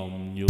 มลอมอยู่